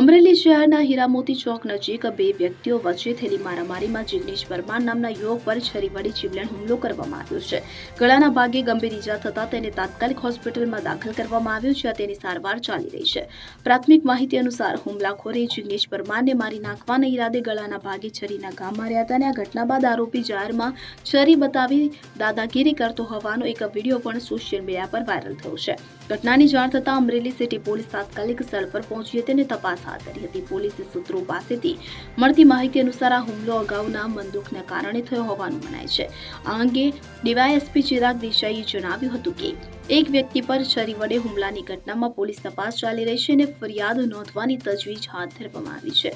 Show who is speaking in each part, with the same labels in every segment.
Speaker 1: અમરેલી શહેરના હીરામોતી ચોક નજીક બે વ્યક્તિઓ વચ્ચે થયેલી મારામારીમાં જિગ્નેશ પરમાર નામના યુવક પર છરી વળી જીવલેણ હુમલો કરવામાં આવ્યો છે. ગળાના ભાગે ગંભીર ઈજા થતા તેને તાત્કાલિક હોસ્પિટલમાં દાખલ કરવામાં આવ્યો છે. તેની સારવાર ચાલી રહી છે. પ્રાથમિક માહિતી અનુસાર હુમલાખોરે જિગ્નેશ પરમારને મારી નાખવાના ઈરાદે ગળાના ભાગે છરીના ઘા માર્યા હતા અને આ ઘટના બાદ આરોપી જાહેરમાં છરી બતાવી દાદાગીરી કરતો હોવાનો એક વીડિયો પણ સોશિયલ મીડિયા પર વાયરલ થયો છે. ઘટનાની જાણ થતાં અમરેલી સિટી પોલીસ તાત્કાલિક સ્થળ પર પહોંચી હતી અને તપાસ હાથ ધરી હતી. પોલીસ સૂત્રો પાસેથી મળતી માહિતી અનુસાર આ હુમલો અગાઉના બંદૂકના કારણે થયો હોવાનું મનાય છે. આ અંગે ડીવાયએસપી ચિરાગ દેસાઈએ જણાવ્યું હતું કે એક વ્યક્તિ પર છરી વડે હુમલાની ઘટનામાં પોલીસ તપાસ ચાલી રહી છે અને ફરિયાદ નોંધવાની તજવીજ હાથ ધરવામાં આવી છે.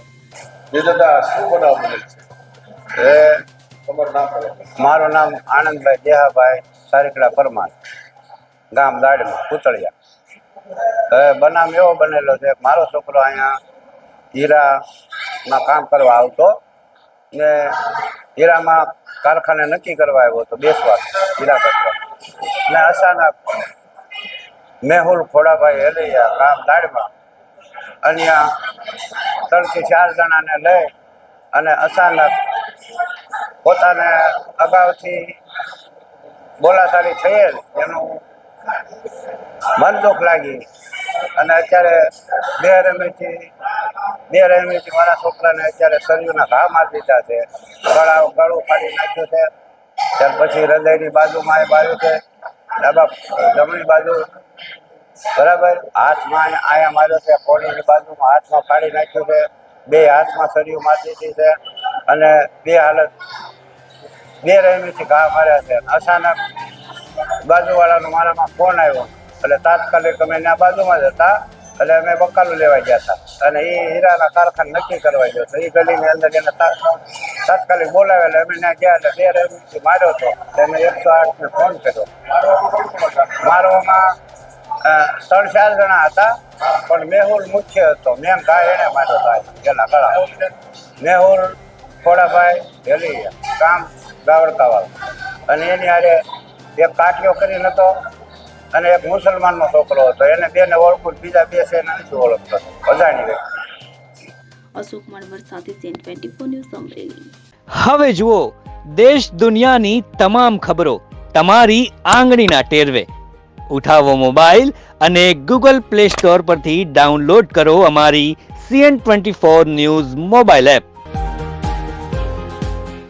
Speaker 2: મારું નામ આનંદભાઈ દેહાભાઈ સારીકડા પરમાર ગામ દાડમાં પૂતળિયા. બનાવ એવો બનેલો છે મારો છોકરો અહીંયા હીરામાં કામ કરવા આવતો ને હીરામાં કારખાને નક્કી કરવા આવ્યો હતો બેસવા હીરા કરવા ને અચાનક મેહુલ ખોડાભાઈ હેલૈયા કામ દાડમાં અહીંયા ત્રણથી ચાર જણાને લઈ અને અચાનક પોતાને અગાઉથી બોલાચાલી થયેલ. એનું મન દુઃખ લાગી. અને અત્યારે બે રમેથી બે રમેથી મારા છોકરાને અત્યારે શરીરના ઘા મારી દીધા છે. ગળા ગળું ફાડી નાખ્યું છે. ત્યાર પછી હૃદયની બાજુમાં એ બાજુ છે. ડાબા જમણી બાજુ. બરાબર? હાથમાં અહીંયા માર્યો છે. કોણીની બાજુમાં હાથમાં ફાડી નાખ્યું છે. બે હાથમાં સળિયું મારી દીધી છે. અને બે હાલત, બે રહેમીથી ઘા માર્યા છે. અચાનક બાજુવાળાનો મારામાં ફોન આવ્યો. એટલે તાત્કાલિક અમે એના બાજુમાં જ હતા. એટલે અમે બકાલું લેવા ગયા હતા. અને એ હીરાના કારખાને નક્કી કરવા ગયો તો એ ગલીની અંદર એને તાત્કાલિક બોલાવે એટલે અમે ત્યાં ગયા એટલે બે રહેમીથી માર્યો હતો. એને એકસો આઠને ફોન કર્યો. મારવામાં ત્રણ ચાર જણા હતા. પણ મેહુલ મુખ્ય હતો. મેમ ભાઈ એણે માર્યો હતો એના કળા મેહુલ, ખોડાભાઈ હેલિયા કામ, ગાવડકાવાળો. અને એની હારે એક કાટિયો કરીને હતો અને એક મુસલમાનનો છોકરો હતો. એને બેને ઓળખું બીજા બે છે એને નથી ઓળખતો. અજાણી વ્યક્તિ.
Speaker 1: અશોક મળવર સાથે CN twenty four news Amreli.
Speaker 3: હવે જુઓ દેશ દુનિયાની તમામ ખબરો તમારી આંગળીના ટેરવે. ઉઠાવો મોબાઈલ અને ગૂગલ પ્લે સ્ટોર પરથી ડાઉનલોડ કરો અમારી CN twenty four news mobile app.